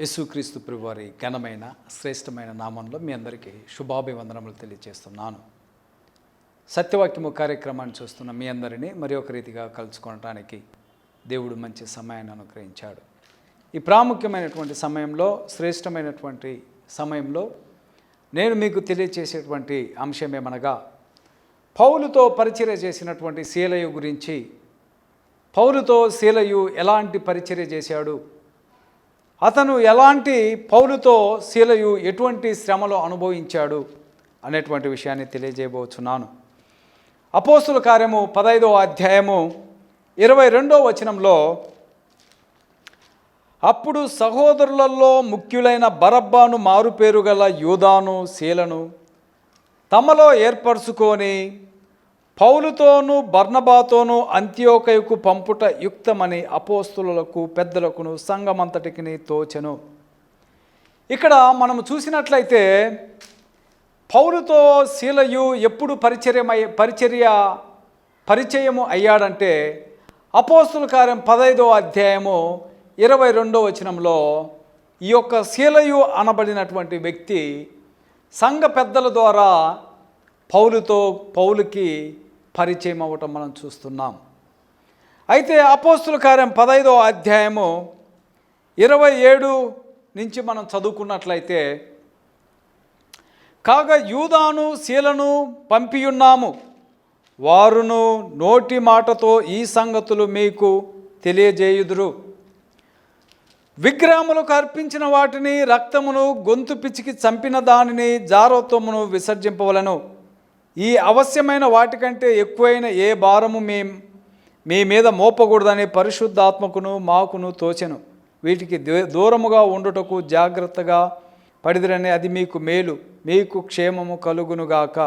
యేసుక్రీస్తు ప్రభువారి ఘనమైన శ్రేష్టమైన నామంలో మీ అందరికీ శుభాభివందనములు తెలియజేస్తున్నాను. సత్యవాక్యము కార్యక్రమాన్ని చూస్తున్న మీ అందరినీ మరి ఒక రీతిగా కలుసుకోవడానికి దేవుడు మంచి సమయాన్ని అనుగ్రహించాడు. ఈ ప్రాముఖ్యమైనటువంటి సమయంలో శ్రేష్టమైనటువంటి సమయంలో నేను మీకు తెలియచేసేటువంటి అంశం ఏమనగా పౌలుతో పరిచర్య చేసినటువంటి శీలయు గురించి పౌలుతో శీలయు ఎలాంటి పరిచర్య చేశాడు అతను ఎలాంటి పౌలుతో శీలయు ఎటువంటి శ్రమలో అనుభవించాడు అనేటువంటి విషయాన్ని తెలియజేయబోతున్నాను అపోస్తుల కార్యము పదైదో అధ్యాయము ఇరవై రెండో వచనంలో అప్పుడు సహోదరులలో ముఖ్యులైన బరబ్బాను మారుపేరు గల యూదాను శీలను తమలో ఏర్పరచుకొని పౌలుతోనూ బర్ణబాతోనూ అంత్యోకయకు పంపుట యుక్తమని అపోస్తులకు పెద్దలకును సంఘమంతటికి తోచెను. ఇక్కడ మనము చూసినట్లయితే పౌలుతో శీలయు ఎప్పుడు పరిచర్యమై పరిచర్య పరిచయము అయ్యాడంటే అపోస్తుల కార్యం పదైదో అధ్యాయము ఇరవై రెండో వచనంలో ఈ యొక్క శీలయు అనబడినటువంటి వ్యక్తి సంఘ పెద్దల ద్వారా పౌలుతో పౌలుకి పరిచయం అవ్వటం మనం చూస్తున్నాం. అయితే అపోస్తుల కార్యం పదైదో అధ్యాయము ఇరవై ఏడు నుంచి మనం చదువుకున్నట్లయితే కాగా యూదాను శీలను పంపియున్నాము. వారును నోటి మాటతో ఈ సంగతులు మీకు తెలియజేయుదురు. విగ్రహములకు అర్పించిన వాటిని రక్తమును గొంతు పిచ్చికి చంపిన దానిని జారోత్వమును విసర్జింపవలను. ఈ అవశ్యమైన వాటికంటే ఎక్కువైన ఏ భారము మీ మీ మీద మోపకూడదని పరిశుద్ధాత్మకును మాకును తోచెను. వీటికి దూరముగా ఉండుటకు జాగ్రత్తగా పడిదిరని అది మీకు మేలు మీకు క్షేమము కలుగునుగాక.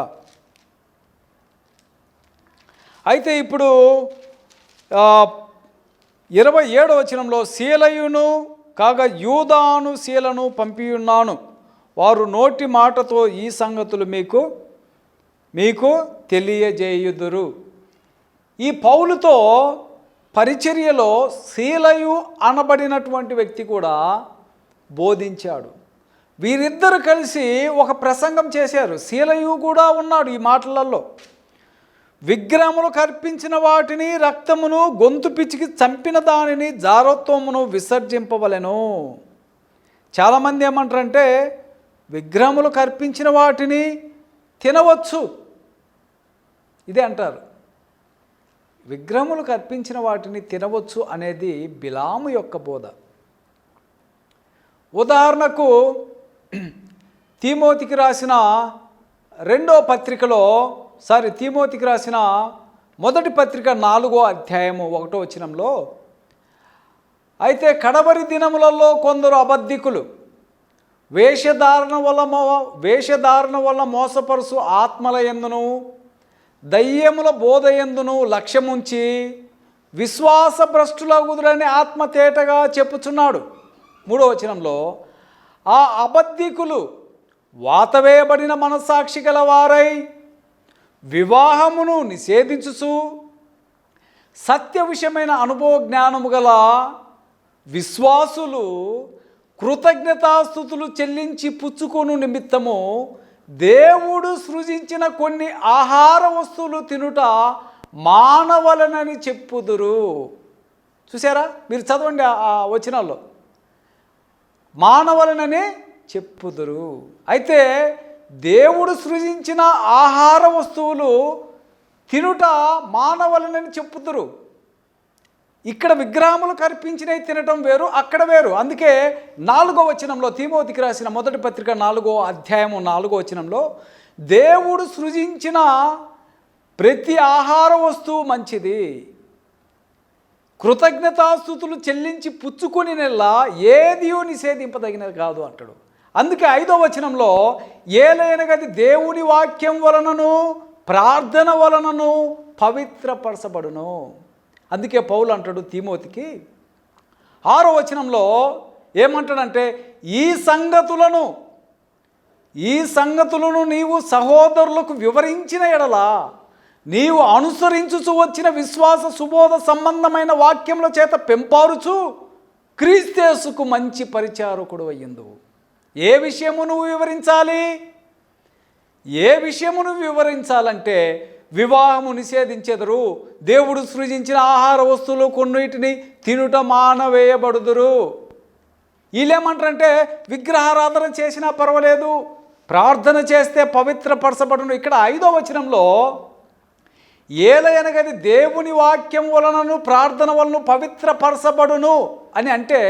అయితే ఇప్పుడు ఇరవై ఏడవ వచనంలో శీలయును కాగా యూదాను శీలను పంపియున్నాను. వారు నోటి మాటతో ఈ సంగతులు మీకు మీకు తెలియజేయుదురు. ఈ పౌలుతో పరిచర్యలో శీలయు అనబడినటువంటి వ్యక్తి కూడా బోధించాడు. వీరిద్దరు కలిసి ఒక ప్రసంగం చేశారు. శీలయు కూడా ఉన్నాడు ఈ మాటలలో. విగ్రహములు కర్పించిన వాటిని రక్తమును గొంతు పిచ్చికి చంపిన దానిని జారత్వమును విసర్జింపవలెను. చాలామంది ఏమంటారంటే విగ్రహములు కర్పించిన వాటిని తినవచ్చు. ఇదే అంటారు. విగ్రహములకు అర్పించిన వాటిని తినవచ్చు అనేది బిలాము యొక్క బోధ. ఉదాహరణకు తీమోతికి రాసిన రెండో పత్రికలో సారీ తీమోతికి రాసిన మొదటి పత్రిక నాలుగో అధ్యాయము ఒకటో వచనంలో అయితే కడవరి దినములలో కొందరు అబద్ధికులు వేషధారణ వల్ల మో వేషధారణ వల్ల మోసపరుసు ఆత్మల ఎందును దయ్యముల బోధ ఎందును లక్ష్యముంచి విశ్వాస భ్రష్టులగుదురని ఆత్మ తేటగా చెప్పుచున్నాడు. మూడో వచనంలో ఆ అబద్ధికులు వాతవేయబడిన మనస్సాక్షి గల వారై వివాహమును నిషేధించుచు సత్య విషయమైన అనుభవ జ్ఞానము గల విశ్వాసులు కృతజ్ఞతాస్థుతులు చెల్లించి పుచ్చుకోను నిమిత్తము దేవుడు సృజించిన కొన్ని ఆహార వస్తువులు తినుట మానవలనని చెప్పుదురు. చూసారా మీరు చదవండి ఆ- ఆ వచనాల్లో. మానవలననే చెప్పుదురు. అయితే దేవుడు సృజించిన ఆహార వస్తువులు తినుట మానవలనని చెప్పుదురు. ఇక్కడ విగ్రహములు కనిపించినవి తినటం వేరు అక్కడ వేరు. అందుకే నాలుగో వచనంలో తీమోతికి రాసిన మొదటి పత్రిక నాలుగో అధ్యాయము నాలుగో వచనంలో దేవుడు సృజించిన ప్రతి ఆహార వస్తువు మంచిది. కృతజ్ఞతాస్థుతులు చెల్లించి పుచ్చుకొని నెల్లా ఏదియో నిషేధింపదగినది కాదు అంటాడు. అందుకే ఐదో వచనంలో ఏలైనగది దేవుని వాక్యం వలనను ప్రార్థన వలనను పవిత్రపరచబడును. అందుకే పౌలు అంటాడు తీమోతికి. ఆరో వచనంలో ఏమంటాడంటే ఈ సంగతులను ఈ సంగతులను నీవు సహోదరులకు వివరించిన ఎడలా నీవు అనుసరించుచు వచ్చిన విశ్వాస సుబోధ సంబంధమైన వాక్యముల చేత పెంపారుచు క్రీస్తేసుకు మంచి పరిచారకుడు అయ్యిందు. ఏ విషయము నువ్వు వివరించాలి? ఏ విషయమును వివరించాలంటే వివాహము నిషేధించెదరు. దేవుడు సృజించిన ఆహార వస్తువులు కొన్నిటిని తినుట మానవేయబడుదురు. వీళ్ళేమంటారంటే విగ్రహారాధన చేసినా పర్వాలేదు ప్రార్థన చేస్తే పవిత్రపరచబడును. ఇక్కడ ఐదో వచనంలో ఏలయనగది దేవుని వాక్యం వలనను ప్రార్థన వలన పవిత్రపరచబడును అని అంటే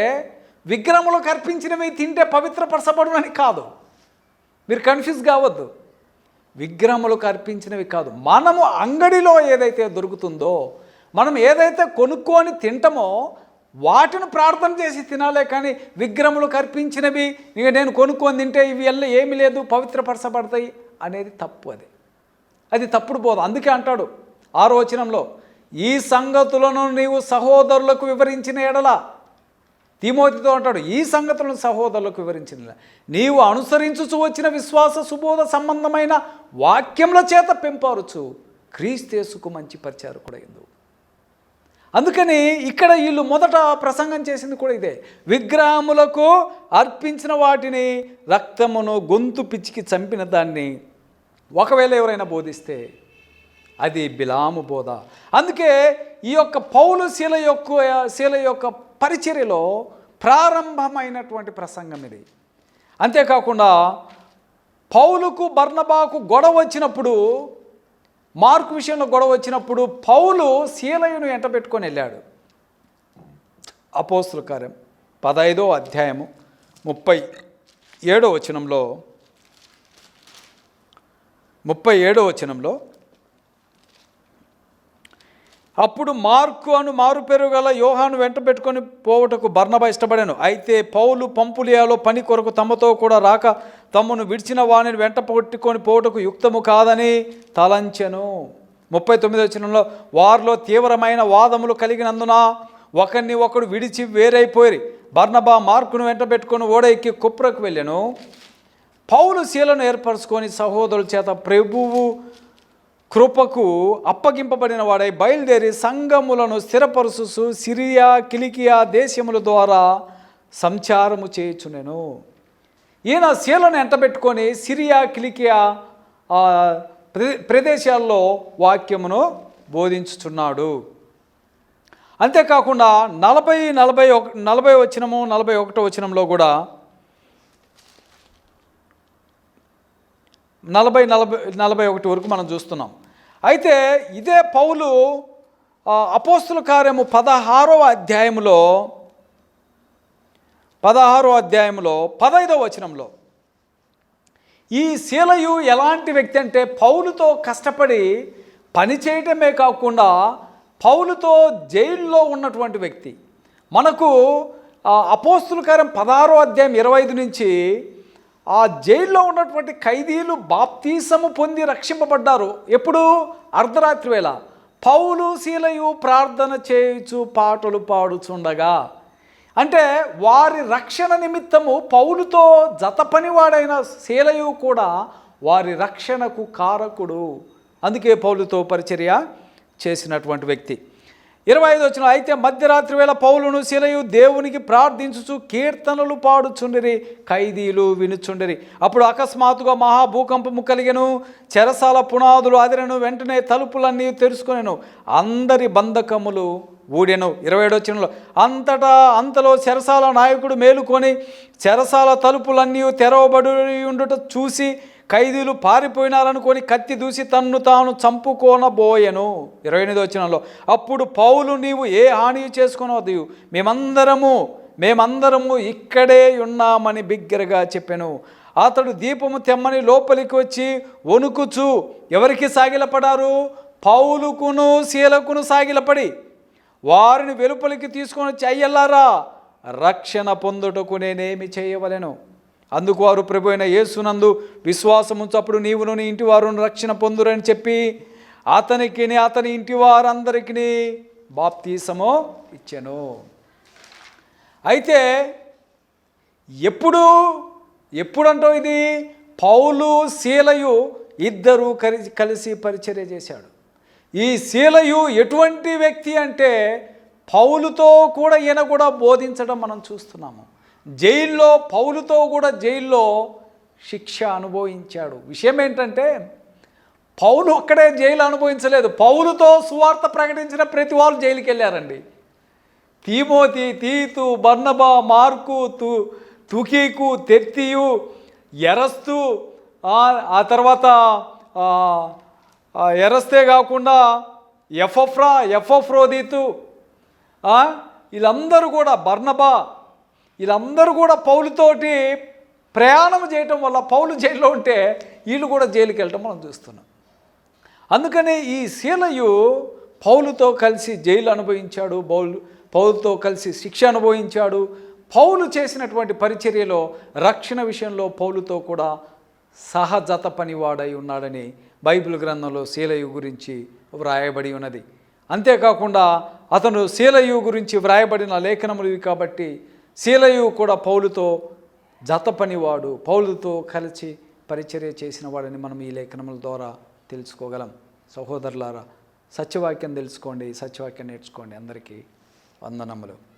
విగ్రహములు కర్పించినవి తింటే పవిత్రపరచబడును అని కాదు. మీరు కన్ఫ్యూజ్ కావద్దు. విగ్రహములకు అర్పించినవి కాదు. మనము అంగడిలో ఏదైతే దొరుకుతుందో మనం ఏదైతే కొనుక్కొని తింటామో వాటిని ప్రార్థన చేసి తినాలే కానీ విగ్రహములు కర్పించినవి ఇక నేను కొనుక్కొని తింటే ఇవి ఎల్ల ఏమి లేదు పవిత్రపరచబడతాయి అనేది తప్పు అది. అది తప్పుడు పోదు అందుకే అంటాడు ఆరో ఈ సంగతులను నీవు సహోదరులకు వివరించిన ఎడల తిమోతితో అంటాడు ఈ సంగతులను సహోదరులకు వివరించిన నీవు అనుసరించుచు వచ్చిన విశ్వాస సుబోధ సంబంధమైన వాక్యముల చేత పెంపారుచు క్రీస్తేసుకు మంచి పరిచారు కూడా ఎందు అందుకని ఇక్కడ వీళ్ళు మొదట ప్రసంగం చేసింది కూడా ఇదే. విగ్రహములకు అర్పించిన వాటిని రక్తమును గొంతు పిచ్చికి చంపిన దాన్ని ఒకవేళ ఎవరైనా బోధిస్తే అది బిలాము బోధ. అందుకే ఈ యొక్క పౌలు శీల యొక్క శీల యొక్క పరిచర్యలో ప్రారంభమైనటువంటి ప్రసంగం ఇది. అంతేకాకుండా పౌలుకు బర్ణబాకు గొడవ వచ్చినప్పుడు మార్కు విషయంలో గొడవ వచ్చినప్పుడు పౌలు శీలయును ఎంట పెట్టుకొని వెళ్ళాడు. అపోస్తుల కార్యం పదైదో అధ్యాయము ముప్పై ఏడో వచనంలో ముప్పై ఏడో వచనంలో అప్పుడు మార్కు అను మారు పేరు గల యోహాను వెంట పెట్టుకొని పోవుటకు బర్నబా ఇష్టపడాను. అయితే పౌలు పంపులియాలో పని కొరకు తమతో కూడా రాక తమను విడిచిన వాణిని వెంట పట్టుకొని పోవుటకు యుక్తము కాదని తలంచెను. ముప్పై తొమ్మిది వచ్చినంలో వారిలో తీవ్రమైన వాదములు కలిగినందున ఒకరిని ఒకడు విడిచి వేరైపోయి బర్ణబా మార్కును వెంట పెట్టుకొని ఓడ ఎక్కి కుప్రకు వెళ్ళాను. పౌలు శీలను ఏర్పరచుకొని సహోదరుల చేత ప్రభువు కృపకు అప్పగింపబడిన వాడై బయలుదేరి సంఘములను స్థిరపరుసు సిరియా కిలికియా దేశముల ద్వారా సంచారము చేయుచునేను ఈయన శీలను ఎంటబెట్టుకొని సిరియా కిలికియా ప్రదేశాల్లో వాక్యమును బోధించుచున్నాడు. అంతేకాకుండా నలభై నలభై ఒక నలభై వచనము నలభై ఒకటో వచనంలో కూడా నలభై నలభై నలభై ఒకటి వరకు మనం చూస్తున్నాం. అయితే ఇదే పౌలు అపోస్తుల కార్యము పదహారవ అధ్యాయములో పదహారో అధ్యాయంలో పదైదవ వచనంలో ఈ శీలయు ఎలాంటి వ్యక్తి అంటే పౌలుతో కష్టపడి పని చేయటమే కాకుండా పౌలుతో జైల్లో ఉన్నటువంటి వ్యక్తి. మనకు అపోస్తుల కార్యం పదహారో అధ్యాయం ఇరవై ఐదు నుంచి ఆ జైల్లో ఉన్నటువంటి ఖైదీలు బాప్తీసము పొంది రక్షింపబడ్డారు. ఎప్పుడు? అర్ధరాత్రి వేళ. పౌలు శీలయు ప్రార్థన చేయుచు పాటలు పాడుచుండగా. అంటే వారి రక్షణ నిమిత్తము పౌలుతో జత పనివాడైన శీలయు కూడా వారి రక్షణకు కారకుడు. అందుకే పౌలుతో పరిచర్య చేసినటువంటి వ్యక్తి. ఇరవై ఐదు వచ్చిన అయితే మధ్యరాత్రి వేళ పౌలును శిలయు దేవునికి ప్రార్థించుచు కీర్తనలు పాడుచుండిరి ఖైదీలు వినుచుండిరి. అప్పుడు అకస్మాత్తుగా మహాభూకంపము కలిగెను చెరసాల పునాదులు అదిరెను వెంటనే తలుపులన్నీ తెరుచుకొనెను అందరి బంధకములు ఊడెను. ఇరవై ఏడు వచ్చినలో అంతటా అంతలో చెరసాల నాయకుడు మేలుకొని చెరసాల తలుపులన్నీ తెరవబడి ఉండుట చూసి ఖైదీలు పారిపోయినారనుకొని కత్తి దూసి తన్ను తాను చంపుకోనబోయెను. ఇరవై ఎనిమిది వచ్చినంలో అప్పుడు పౌలు నీవు ఏ హాని చేసుకునవద్దు మేమందరము మేమందరము ఇక్కడే ఉన్నామని బిగ్గరగా చెప్పాను. అతడు దీపము తెమ్మని లోపలికి వచ్చి వణుకుచు. ఎవరికి సాగిలపడారు? పౌలుకును శీలకును సాగిలపడి. వారిని వెలుపలికి తీసుకొని వచ్చి అయ్యల్లారా రక్షణ పొందుటకు నేనేమి చేయవలెను? అందుకు వారు ప్రభు అయిన యేసునందు విశ్వాసముంచప్పుడు నీవును నీ ఇంటి వారును రక్షణ పొందురని చెప్పి అతనికి అతని ఇంటి వారందరికీ బాప్తీసము ఇచ్చాను. అయితే ఎప్పుడు ఎప్పుడంటో ఇది? పౌలు శీలయు ఇద్దరు కలిసి కలిసి పరిచర్య చేశాడు. ఈ శీలయు ఎటువంటి వ్యక్తి అంటే పౌలుతో కూడా ఈయన కూడా బోధించడం మనం చూస్తున్నాము. జైల్లో పౌలుతో కూడా జైల్లో శిక్ష అనుభవించాడు. విషయం ఏంటంటే పౌలు ఒక్కడే జైలు అనుభవించలేదు. పౌలుతో సువార్త ప్రకటించిన ప్రతి వాళ్ళు జైలుకి వెళ్ళారండి తీమోతి తీతు బర్నబా మార్కు తు తుకీకు తెర్తియు ఎరస్తు ఆ- తర్వాత ఎరస్తే కాకుండా ఎఫ్ఎఫ్రా ఎఫ్ఎఫ్రోదీతు వీళ్ళందరూ కూడా బర్నబా వీళ్ళందరూ కూడా పౌలుతోటి ప్రయాణం చేయటం వల్ల పౌలు జైల్లో ఉంటే వీళ్ళు కూడా జైలుకి వెళ్ళటం మనం చూస్తున్నాం. అందుకనే ఈ శీలయు పౌలుతో కలిసి జైలు అనుభవించాడు పౌలు పౌలుతో కలిసి శిక్ష అనుభవించాడు. పౌలు చేసినటువంటి పరిచర్యలో రక్షణ విషయంలో పౌలుతో కూడా సహజత పనివాడై ఉన్నాడని బైబిల్ గ్రంథంలో శీలయు గురించి వ్రాయబడి ఉన్నది. అంతేకాకుండా అతను శీలయు గురించి వ్రాయబడిన లేఖనములు కాబట్టి శీలయు కూడా పౌలుతో జత పనివాడు పౌలుతో కలిసి పరిచర్య చేసిన వాడని మనం ఈ లేఖనముల ద్వారా తెలుసుకోగలం. సహోదరులారా సత్యవాక్యం తెలుసుకోండి సత్యవాక్యం నేర్చుకోండి. అందరికీ వందనములు.